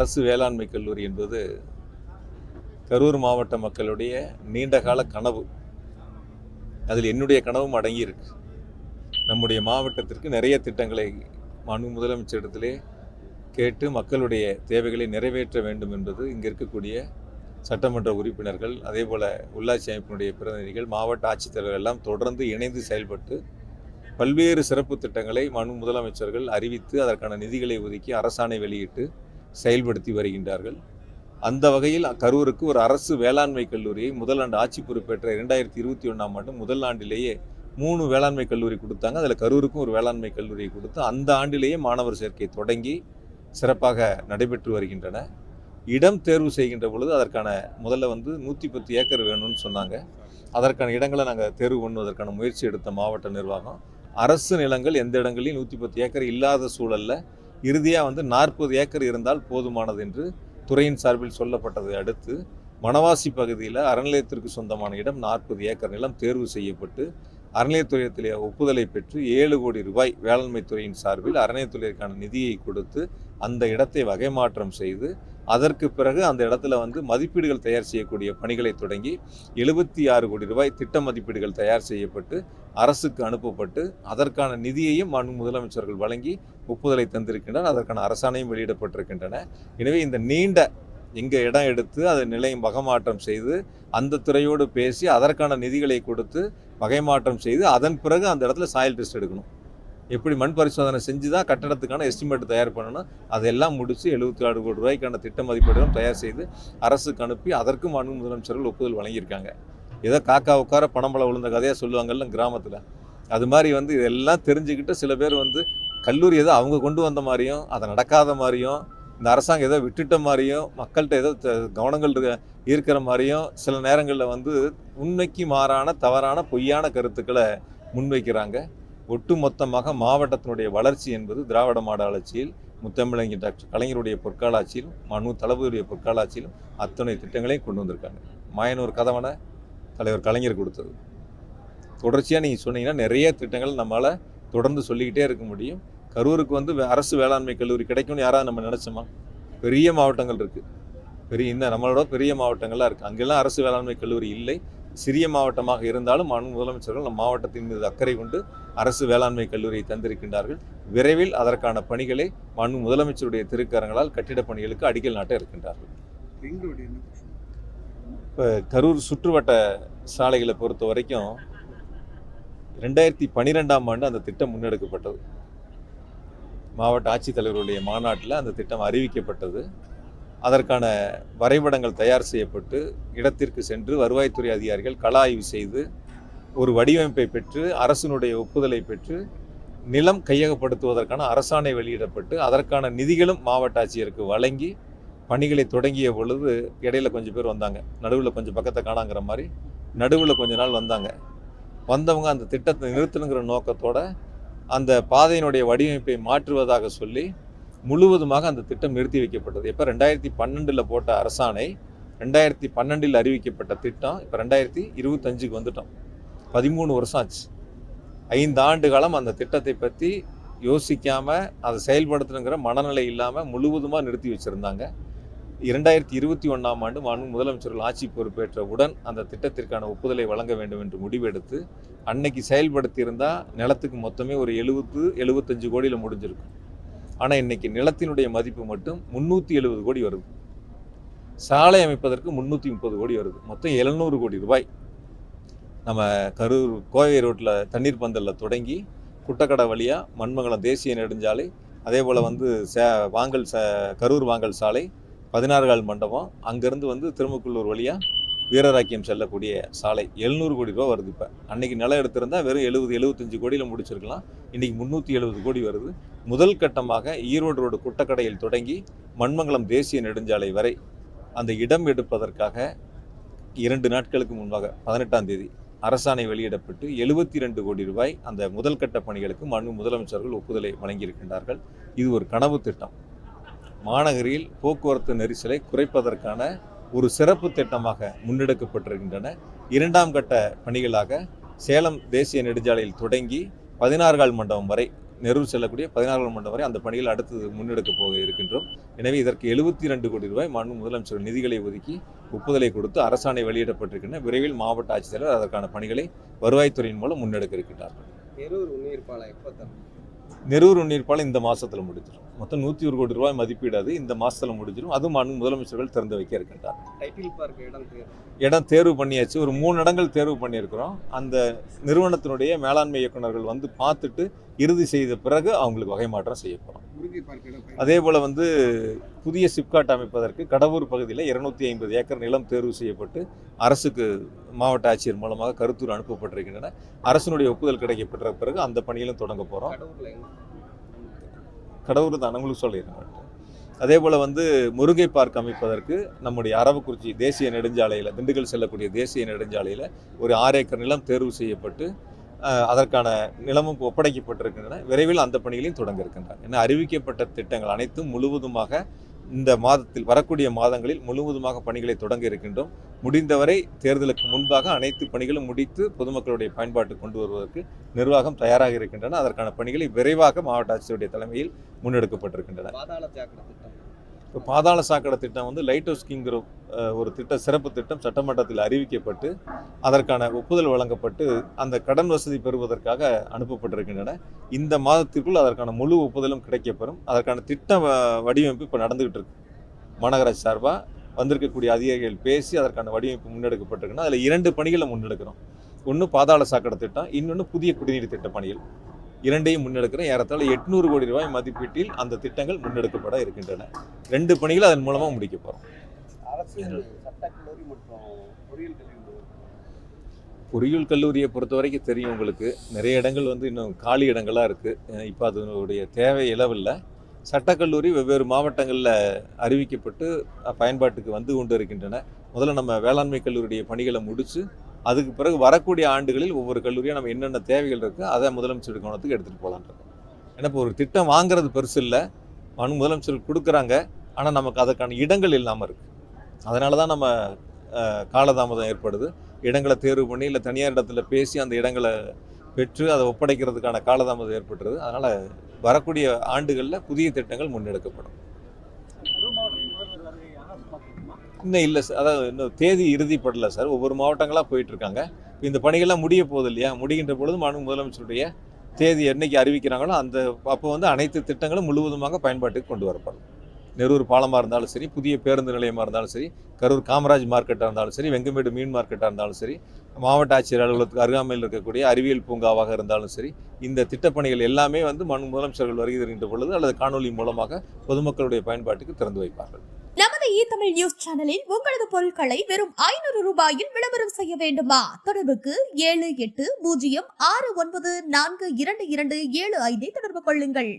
அரசு வேளாண்மை கல்லூரி என்பது கரூர் மாவட்ட மக்களுடைய நீண்டகால கனவு. அதில் என்னுடைய கனவும் அடங்கியிருக்கு. நம்முடைய மாவட்டத்திற்கு நிறைய திட்டங்களை மனு முதலமைச்சரிடத்திலே கேட்டு மக்களுடைய தேவைகளை நிறைவேற்ற வேண்டும் என்பது இங்கே இருக்கக்கூடிய சட்டமன்ற உறுப்பினர்கள் அதே போல் உள்ளாட்சி அமைப்பினுடைய பிரதிநிதிகள் மாவட்ட ஆட்சித்தலைவர்கள் எல்லாம் தொடர்ந்து இணைந்து செயல்பட்டு பல்வேறு சிறப்பு திட்டங்களை மனு முதலமைச்சர்கள் அறிவித்து அதற்கான நிதிகளை ஒதுக்கி அரசாணை வெளியிட்டு செயல்படுத்தி வருகின்றார்கள். அந்த வகையில் கரூருக்கு ஒரு அரசு வேளாண்மை கல்லூரியை முதல் ஆண்டு ஆட்சி பொறுப்பேற்ற இரண்டாயிரத்தி இருபத்தி ஒன்றாம் ஆண்டு முதல் ஆண்டிலேயே மூணு வேளாண்மை கல்லூரி கொடுத்தாங்க. அதில் கரூருக்கும் ஒரு வேளாண்மை கல்லூரியை கொடுத்து அந்த ஆண்டிலேயே மாணவர் சேர்க்கை தொடங்கி சிறப்பாக நடைபெற்று வருகின்றன. இடம் தேர்வு செய்கின்ற பொழுது அதற்கான முதல்ல வந்து நூற்றி பத்து ஏக்கர் வேணும்னு சொன்னாங்க. அதற்கான இடங்களை நாங்கள் தேர்வு பண்ணுவதற்கான முயற்சி எடுத்த மாவட்ட நிர்வாகம். அரசு நிலங்கள் எந்த இடங்களிலும் நூற்றி பத்து ஏக்கர் இல்லாத சூழல்ல இறுதியாக வந்து நாற்பது ஏக்கர் இருந்தால் போதுமானது என்று துறையின் சார்பில் சொல்லப்பட்டதை அடுத்து மணவாசி பகுதியில் அறநிலையத்திற்கு சொந்தமான இடம் நாற்பது ஏக்கர் நிலம் தேர்வு செய்யப்பட்டு அறநிலையத்துறையத்திலே ஒப்புதலை பெற்று ஏழு கோடி ரூபாய் வேளாண்மை துறையின் சார்பில் அறநிலையத்துறைக்கான நிதியை கொடுத்து அந்த இடத்தை வகை மாற்றம் செய்து அதற்கு பிறகு அந்த இடத்துல வந்து மதிப்பீடுகள் தயார் செய்யக்கூடிய பணிகளை தொடங்கி எழுபத்தி ஆறு கோடி ரூபாய் திட்ட மதிப்பீடுகள் தயார் செய்யப்பட்டு அரசுக்கு அனுப்பப்பட்டு அதற்கான நிதியையும் மனு முதலமைச்சர்கள் வழங்கி ஒப்புதலை தந்திருக்கின்றனர். அதற்கான அரசாணையும் வெளியிடப்பட்டிருக்கின்றன. எனவே இந்த நீண்ட இங்கே இடம் எடுத்து அதை நிலையம் வகமாற்றம் செய்து அந்த துறையோடு பேசி அதற்கான நிதிகளை கொடுத்து வகை மாற்றம் செய்து அதன் பிறகு அந்த இடத்துல சாயில் டெஸ்ட் எடுக்கணும். எப்படி மண் பரிசோதனை செஞ்சு தான் கட்டடத்துக்கான எஸ்டிமேட் தயார் பண்ணணும். அதெல்லாம் முடித்து எழுபத்தி ஆறு கோடி ரூபாய்க்கான திட்ட மதிப்பீடுகளும் தயார் செய்து அரசுக்கு அனுப்பி அதற்கும் மனு முதலமைச்சர்கள் ஒப்புதல் வழங்கியிருக்காங்க. ஏதோ காக்கா உட்கார பணம்பளம் விழுந்த கதையாக சொல்லுவாங்கல்ல கிராமத்தில். அது மாதிரி வந்து இதெல்லாம் தெரிஞ்சுக்கிட்டு சில பேர் வந்து கல்லூரி ஏதோ அவங்க கொண்டு வந்த மாதிரியும் அதை நடக்காத மாதிரியும் இந்த அரசாங்கம் ஏதோ விட்டுட்ட மாதிரியும் மக்கள்கிட்ட ஏதோ கவனங்கள் இருக்க இருக்கிற மாதிரியும் சில நேரங்களில் வந்து உண்மைக்கு மாறான தவறான பொய்யான கருத்துக்களை முன்வைக்கிறாங்க. ஒட்டுமொத்தமாக மாவட்டத்தினுடைய வளர்ச்சி என்பது திராவிட மாடல் ஆட்சியில் முத்தமிழங்கி டாக்டர் கலைஞருடைய பொற்காலாட்சியிலும் மனு தளபதியுடைய பொற்கால ஆட்சியிலும் அத்தனை திட்டங்களையும் கொண்டு வந்திருக்காங்க. மாயனூர் கதவனை தலைவர் கலைஞர் கொடுத்தது. தொடர்ச்சியாக நீங்கள் சொன்னீங்கன்னா நிறைய திட்டங்கள் நம்மளால் தொடர்ந்து சொல்லிக்கிட்டே இருக்க முடியும். கரூருக்கு வந்து அரசு வேளாண்மை கல்லூரி கிடைக்கும்னு யாராவது நம்ம நினச்சோமா? பெரிய மாவட்டங்கள் இருக்குது பெரிய இந்த நம்மளோட பெரிய மாவட்டங்கள்லாம் இருக்குது அங்கெல்லாம் அரசு வேளாண்மை கல்லூரி இல்லை. சிறிய மாவட்டமாக இருந்தாலும் மாண்பு முதலமைச்சர்கள் நம் மாவட்டத்தின் மீது அக்கறை கொண்டு அரசு வேளாண்மை கல்லூரியை தந்திருக்கின்றார்கள். விரைவில் அதற்கான பணிகளை மாண்பு முதலமைச்சருடைய திருக்கரங்களால் கட்டிடப் பணிகளுக்கு அடிக்கல் நாட்ட இருக்கின்றார்கள். இப்போ கரூர் சுற்றுவட்ட சாலைகளை பொறுத்த வரைக்கும் ரெண்டாயிரத்தி பன்னிரெண்டாம் ஆண்டு அந்த திட்டம் முன்னெடுக்கப்பட்டது. மாவட்ட ஆட்சித்தலைவர்களுடைய மாநாட்டில் அந்த திட்டம் அறிவிக்கப்பட்டது. அதற்கான வரைபடங்கள் தயார் செய்யப்பட்டு இடத்திற்கு சென்று வருவாய்த்துறை அதிகாரிகள் கள ஆய்வு செய்து ஒரு வடிவமைப்பை பெற்று அரசினுடைய ஒப்புதலை பெற்று நிலம் கையகப்படுத்துவதற்கான அரசாணை வெளியிடப்பட்டு அதற்கான நிதிகளும் மாவட்ட ஆட்சியருக்கு வழங்கி பணிகளை தொடங்கிய பொழுது இடையில கொஞ்சம் பேர் வந்தாங்க. நடுவில் கொஞ்சம் பக்கத்தை காணாங்கிற மாதிரி நடுவில் கொஞ்ச நாள் வந்தாங்க. வந்தவங்க அந்த திட்டத்தை நிறுத்தணுங்கிற நோக்கத்தோட அந்த பாதையினுடைய வடிவமைப்பை மாற்றுவதாக சொல்லி முழுவதுமாக அந்த திட்டம் நிறுத்தி வைக்கப்பட்டது. எப்போ ரெண்டாயிரத்தி பன்னெண்டில் போட்ட அரசாணை ரெண்டாயிரத்தி பன்னெண்டில் அறிவிக்கப்பட்ட திட்டம் இப்போ ரெண்டாயிரத்தி இருபத்தஞ்சுக்கு வந்துட்டோம். பதிமூணு வருஷம் ஆச்சு. ஐந்து ஆண்டு காலம் அந்த திட்டத்தை பற்றி யோசிக்காமல் அதை செயல்படுத்தணுங்கிற மனநிலை இல்லாமல் முழுவதுமாக நிறுத்தி வச்சுருந்தாங்க. இரண்டாயிரத்தி இருபத்தி ஒன்றாம் ஆண்டு மாண்பு முதலமைச்சர்கள் ஆட்சி பொறுப்பேற்றவுடன் அந்த திட்டத்திற்கான ஒப்புதலை வழங்க வேண்டும் என்று முடிவெடுத்து அன்னைக்கு செயல்படுத்தியிருந்தால் நிலத்துக்கு மொத்தமே ஒரு எழுபத்து எழுபத்தஞ்சு கோடியில் முடிஞ்சிருக்கும். ஆனால் இன்னைக்கு நிலத்தினுடைய மதிப்பு மட்டும் முந்நூற்றி எழுபது கோடி வருது. சாலை அமைப்பதற்கு முந்நூற்றி முப்பது கோடி வருது. மொத்தம் எழுநூறு கோடி ரூபாய். நம்ம கரூர் கோவை ரோட்டில் தண்ணீர் பந்தலில் தொடங்கி குட்டக்கடை வழியாக மண்மங்கலம் தேசிய நெடுஞ்சாலை அதே போல் வந்து சே வாங்கல் ச கரூர் வாங்கல் சாலை பதினாறு கால் மண்டபம் அங்கேருந்து வந்து திருமக்குள்ளூர் வழியாக வீரராக்கியம் செல்லக்கூடிய சாலை. எழுநூறு கோடி ரூபா வருது இப்போ. அன்னைக்கு நிலம் எடுத்திருந்தால் வெறும் எழுபது எழுபத்தஞ்சு கோடியில் முடிச்சிருக்கலாம். இன்றைக்கி முந்நூற்றி எழுபது கோடி வருது. முதல் கட்டமாக ஈரோடு ரோடு குட்டக்கடையில் தொடங்கி மண்மங்கலம் தேசிய நெடுஞ்சாலை வரை அந்த இடம் எடுப்பதற்காக இரண்டு நாட்களுக்கு முன்பாக பதினெட்டாம் தேதி அரசாணை வெளியிடப்பட்டு எழுபத்தி ரெண்டு கோடி ரூபாய் அந்த முதல் கட்ட பணிகளுக்கு மனு முதலமைச்சர்கள் ஒப்புதலை வழங்கியிருக்கின்றார்கள். இது ஒரு கனவு திட்டம். மாநகரில் போக்குவரத்து நெரிசலை குறைப்பதற்கான ஒரு சிறப்பு திட்டமாக முன்னெடுக்கப்பட்டிருக்கின்றன. இரண்டாம் கட்ட பணிகளாக சேலம் தேசிய நெடுஞ்சாலையில் தொடங்கி பதினாறு கால் மண்டபம் வரை நெரூர் செல்லக்கூடிய பதினாறாம் மண்டலம் வரை அந்த பணிகள் அடுத்து முன்னெடுக்க போக இருக்கின்றோம். எனவே இதற்கு எழுபத்தி ரெண்டு கோடி ரூபாய் மாண்பு முதலமைச்சர் நிதிகளை ஒதுக்கி ஒப்புதலை கொடுத்து அரசாணை வெளியிடப்பட்டிருக்கின்றன. விரைவில் மாவட்ட ஆட்சித்தலைவர் அதற்கான பணிகளை வருவாய்த்துறையின் மூலம் முன்னெடுக்க இருக்கின்றார்கள். நெரூர் உன்னீர் பாலம் எப்போ நெரூர் உன்னீர்ப்பாலம் இந்த மாசத்துல முடிஞ்சிடும். மொத்தம் நூற்றி ஒரு கோடி ரூபாய் மதிப்பீடு அது இந்த மாசத்துல முடிஞ்சிடும் அது மாண்பு முதலமைச்சர்கள் திறந்து வைக்க இருக்கின்றார் டைட்டில் பார்க் இடம் தேர்வு. இடம் தேர்வு பண்ணியாச்சு. ஒரு மூணு இடங்கள் தேர்வு பண்ணியிருக்கிறோம். அந்த நிறுவனத்தினுடைய மேலாண்மை இயக்குனர்கள் வந்து பார்த்துட்டு இறுதி செய்த பிறகு அவங்களுக்கு வகை மாற்றம் செய்ய போகிறோம் அதே போல் வந்து புதிய சிப்காட் அமைப்பதற்கு கடவூர் பகுதியில் இருநூத்தி ஐம்பது ஏக்கர் நிலம் தேர்வு செய்யப்பட்டு அரசுக்கு மாவட்ட ஆட்சியர் மூலமாக கருத்தூர் அனுப்பப்பட்டிருக்கின்றன. அரசினுடைய ஒப்புதல் கிடைக்கப்பட்ட பிறகு அந்த பணியிலும் தொடங்க போகிறோம் கடவுர் தான். அவங்களுக்கு சொல்லிடுறேன். அதே போல் வந்து முருகை பார்க் அமைப்பதற்கு நம்முடைய அரவக்குறிச்சி தேசிய நெடுஞ்சாலையில் திண்டுக்கல் செல்லக்கூடிய தேசிய நெடுஞ்சாலையில் ஒரு ஆறு ஏக்கர் நிலம் தேர்வு செய்யப்பட்டு அதற்கான நிலமும் ஒப்படைக்கப்பட்டிருக்கின்றன. விரைவில் அந்த பணிகளையும் தொடங்க இருக்கின்றன. ஏன்னா அறிவிக்கப்பட்ட திட்டங்கள் அனைத்தும் முழுவதுமாக இந்த மாதத்தில் வரக்கூடிய மாதங்களில் முழுவதுமாக பணிகளை தொடங்க இருக்கின்றோம். முடிந்தவரை தேர்தலுக்கு முன்பாக அனைத்து பணிகளும் முடித்து பொதுமக்களுடைய பயன்பாட்டு கொண்டு வருவதற்கு நிர்வாகம் தயாராக இருக்கின்றன. அதற்கான பணிகளை விரைவாக மாவட்ட ஆட்சியருடைய தலைமையில் முன்னெடுக்கப்பட்டிருக்கின்றன. இப்போ பாதாள சாக்கடை திட்டம் வந்து லைட் ஹவுஸ்கிங்கிற ஒரு திட்ட சிறப்பு திட்டம் சட்டமன்றத்தில் அறிவிக்கப்பட்டு அதற்கான ஒப்புதல் வழங்கப்பட்டு அந்த கடன் வசதி பெறுவதற்காக அனுப்பப்பட்டிருக்கின்றன. இந்த மாதத்திற்குள் அதற்கான முழு ஒப்புதலும் கிடைக்கப்பெறும். அதற்கான திட்ட வடிவமைப்பு இப்போ நடந்துகிட்டு இருக்கு மாநகராட்சி சார்பாக வந்திருக்கக்கூடிய அதிகாரிகள் பேசி அதற்கான வடிவமைப்பு முன்னெடுக்கப்பட்டிருக்குன்னா அதில் இரண்டு பணிகளை முன்னெடுக்கிறோம். ஒன்று பாதாள சாக்கடை திட்டம் இன்னொன்று புதிய குடிநீர் திட்ட பணிகள். இரண்டையும் முன்னெடுக்கிறோம். ஏறத்தாழ எட்நூறு கோடி ரூபாய் மதிப்பீட்டில் அந்த திட்டங்கள் முன்னெடுக்கப்பட இருக்கின்றன. ரெண்டு பணிகள் அதன் மூலமாக முடிக்க போகிறோம் பொறியியல் கல்லூரியை பொறுத்த வரைக்கும் தெரியும் உங்களுக்கு. நிறைய இடங்கள் வந்து இன்னும் காலி இடங்களாக இருக்குது இப்போ அதனுடைய தேவை இளவில்லை. சட்டக்கல்லூரி வெவ்வேறு மாவட்டங்களில் அறிவிக்கப்பட்டு பயன்பாட்டுக்கு வந்து கொண்டு இருக்கின்றன முதல்ல நம்ம வேளாண்மை கல்லூரியுடைய பணிகளை முடித்து அதுக்கு பிறகு வரக்கூடிய ஆண்டுகளில் ஒவ்வொரு கல்லூரியும் நம்ம என்னென்ன தேவைகள் இருக்கோ அதை முதலமைச்சர் கவனத்துக்கு எடுத்துகிட்டு இருக்கோம். ஏன்னா இப்போ ஒரு திட்டம் வாங்குறது பெருசு இல்லை. முதலமைச்சர் கொடுக்குறாங்க. ஆனால் நமக்கு அதற்கான இடங்கள் இல்லாமல் இருக்குது அதனால தான் நம்ம காலதாமதம் ஏற்படுது. இடங்களை தேர்வு பண்ணி இல்லை தனியார் இடத்துல பேசி அந்த இடங்களை பெற்று அதை ஒப்படைக்கிறதுக்கான காலதாமதம் ஏற்பட்டுருது. அதனால் வரக்கூடிய ஆண்டுகளில் புதிய திட்டங்கள் முன்னெடுக்கப்படும். இன்னும் இல்லை சார். அதாவது இன்னும் தேதி இறுதிப்படலை சார். ஒவ்வொரு மாவட்டங்களாக போயிட்டுருக்காங்க. இந்த பணிகள்லாம் முடிய போகுது இல்லையா? முடிகின்ற பொழுது மாநில முதலமைச்சருடைய தேதி என்னைக்கு அறிவிக்கிறாங்களோ அந்த அப்போ வந்து அனைத்து திட்டங்களும் முழுவதுமாக பயன்பாட்டுக்கு கொண்டு வரப்படும். நெரூர் பாலமாக இருந்தாலும் சரி புதிய பேருந்து நிலையமாக இருந்தாலும் சரி கரூர் காமராஜ் மார்க்கெட்டாக இருந்தாலும் சரி வெங்கமேடு மீன் மார்க்கெட்டாக இருந்தாலும் சரி மாவட்ட ஆட்சியர் அலுவலகத்துக்கு அருகாமையில் இருக்கக்கூடிய அறிவியல் பூங்காவாக இருந்தாலும் சரி இந்த திட்டப்பணிகள் எல்லாமே வந்து மண் முதலமைச்சர்கள் வருகை தருகின்ற பொழுது அல்லது காணொலி மூலமாக பொதுமக்களுடைய பயன்பாட்டுக்கு திறந்து வைப்பார்கள். நமது இ தமிழ் நியூஸ் சேனலில் உங்களது பொருட்களை வெறும் ஐநூறு ரூபாயில் விளம்பரம் செய்ய வேண்டுமா? தொடர்புக்கு ஏழு எட்டு பூஜ்ஜியம் ஆறு ஒன்பது நான்கு இரண்டு இரண்டு ஏழு ஐந்தை தொடர்பு கொள்ளுங்கள்.